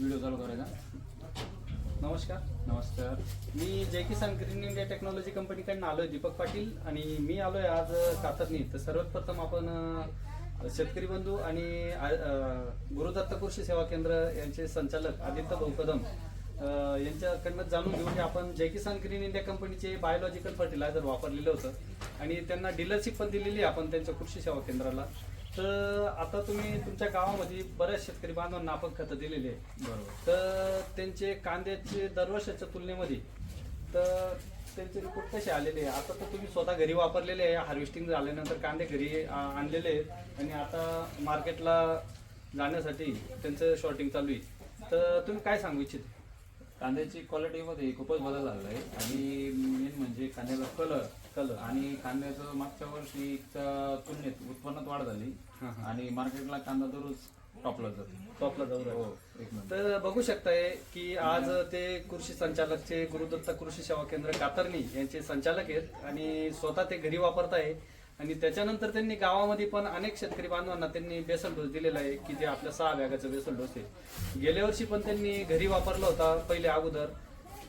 Video चालू करायचा. नमस्कार. नमस्कार. मी Jai Kisan green India technology कंपनीकडनं आलोय दीपक पाटील आणि मी आलोय आज कातरणी. तर सर्वात प्रथम आपण शेतकरी बंधू आणि गुरुदत्त कृषी सेवा केंद्र यांचे संचालक आदित्य भाऊ कदम यांच्याकडनं जाणून घेऊ की आपण जय किसान ग्रीन इंडिया कंपनीचे बायोलॉजिकल फर्टिलायझर वापरलेलं होतं आणि त्यांना डीलरशिप पण दिलेली आहे आपण त्यांच्या कृषी सेवा केंद्राला. तर आता तुम्ही तुमच्या गावामध्ये बऱ्याच शेतकरी बांधवांना आपण खतं दिलेली आहे बरोबर. तर त्यांचे कांद्याचे दरवर्षाच्या तुलनेमध्ये तर त्यांचे रिपोर्ट कसे आलेले आहे आता तर तुम्ही स्वतः घरी वापरलेले आहे हार्वेस्टिंग झाल्यानंतर कांदे घरी आ, आणलेले आहेत. आणि आता मार्केटला जाण्यासाठी त्यांचं शॉर्टिंग चालू आहे. तर तुम्ही काय सांगू इच्छित? कांद्याची क्वालिटीमध्ये खूपच बदल झाला आहे. आणि मेन म्हणजे कांद्याचा कलर कलर. आणि कांद्याचं मागच्या वर्षीच्या तुलनेत उत्पन्नात वाढ झाली. आणि मार्केटला कांदा दररोज टॉपला जातो. टॉपला जाऊ राहिला. हो एक नंबर. तर बघू शकताय की आज ते कृषी संचालकचे गुरुदत्त कृषी सेवा केंद्र कातरणी यांचे संचालक आहेत आणि स्वतः ते घरी वापरत आहे. आणि त्याच्यानंतर त्यांनी गावामध्ये पण अनेक शेतकरी बांधवांना त्यांनी बेसल डोस दिलेला आहे की जे आपल्या सहा बॅगाचा बेसल डोस आहे. गेल्या वर्षी पण त्यांनी घरी वापरला होता पहिले अगोदर.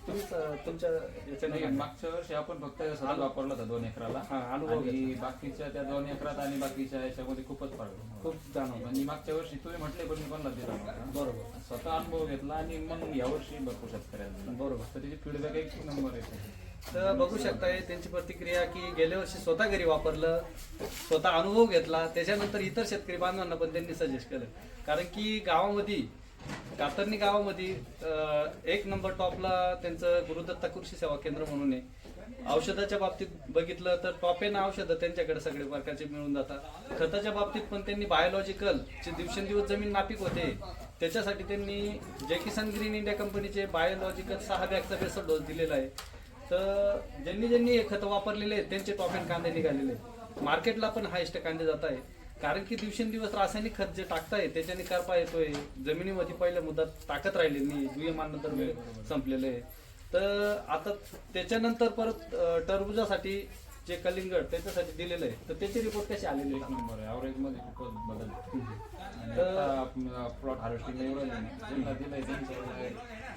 तुम्ही स- तुमच्या याच्याने नाही, मागच्या वर्षी आपण फक्त सहा वापरला होता दोन एकराला. हा, अनुभव आणि बाकीच्या त्या दोन एकरात आणि बाकीच्या याच्यामध्ये खूपच फरक. खूप जाणवलं म्हणजे मागच्या वर्षी तुम्ही म्हटले पण मी कोणाला दिला नव्हता. बरोबर. स्वतः अनुभव घेतला आणि मग यावर्षी भरपूर शेतकऱ्यांना. दिला. बरोबर. तर त्याची फीडबॅक एक नंबर आहे तर बघू शकताय त्यांची प्रतिक्रिया की गेल्या वर्षी स्वतः घरी वापरलं स्वतः अनुभव घेतला त्याच्यानंतर इतर शेतकरी बांधवांना पण त्यांनी सजेस्ट केलं. कारण की गावामध्ये कातरणी गावामध्ये अं, एक नंबर टॉपला त्यांचं गुरुदत्ता कृषी सेवा केंद्र म्हणून आहे. औषधाच्या बाबतीत बघितलं तर टॉप एन औषधं त्यांच्याकडे सगळे प्रकारचे मिळून जातात. खताच्या बाबतीत पण त्यांनी बायोलॉजिकल जे दिवसेंदिवस जमीन नापीक होते त्याच्यासाठी त्यांनी जय किसान ग्रीन इंडिया कंपनीचे बायोलॉजिकल सहा बॅगचा बेसल डोस दिलेला आहे. तर ज्यांनी ज्यांनी हे खतं वापरलेले आहेत त्यांचे टॉप एन कांदे निघालेले आहेत. मार्केटला पण हायस्ट कांदे जात आहे कारण की दिवसेंदिवस रासायनिक खत जे टाकताय त्याच्याने करपा येतोय. जमिनीमध्ये पहिल्या मुदत टाकत राहिले नाही दुय्यमान नंतर वेळ संपलेले आहे. तर आता त्याच्यानंतर परत टरबुजासाठी जे कलिंगड त्याच्यासाठी दिलेलं आहे. तर त्याचे रिपोर्ट कसे आलेले एक? नंबर आहे. ॲव्हरेजमध्ये खूपच बदल तर- प्लॉट हार्वेस्टिंग एवढं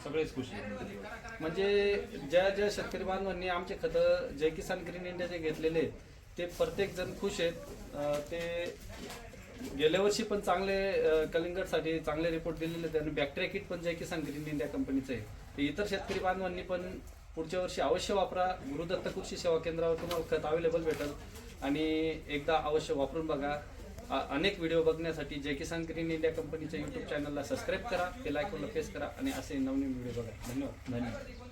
सगळेच खुशी. म्हणजे ज्या ज्या शेतकरी बांधवांनी आमचे खतं जय किसान ग्रीन इंडियाचे घेतलेले आहेत, ते प्रत्येक जण खुश आहेत. ते गेल्या वर्षी पण चांगले कलिंगडसाठी चांगले रिपोर्ट दिलेले आहेत आणि बॅक्टेरिया किट पण जे किसान ग्रीन इंडिया कंपनीचं आहे. तर इतर शेतकरी बांधवांनी पण पुढच्या वर्षी अवश्य वापरा. गुरुदत्त कृषी सेवा केंद्रावर तुम्हाला खत अवेलेबल भेटेल. आणि एकदा अवश्य वापरून बघा. अनेक व्हिडिओ बघण्यासाठी जय किसान ग्रीन इंडिया कंपनीच्या युट्यूब चॅनलला सबस्क्राईब करा. ते आयकॉनला प्रेस करा आणि असे नवनवीन व्हिडिओ बघा. धन्यवाद. धन्यवाद.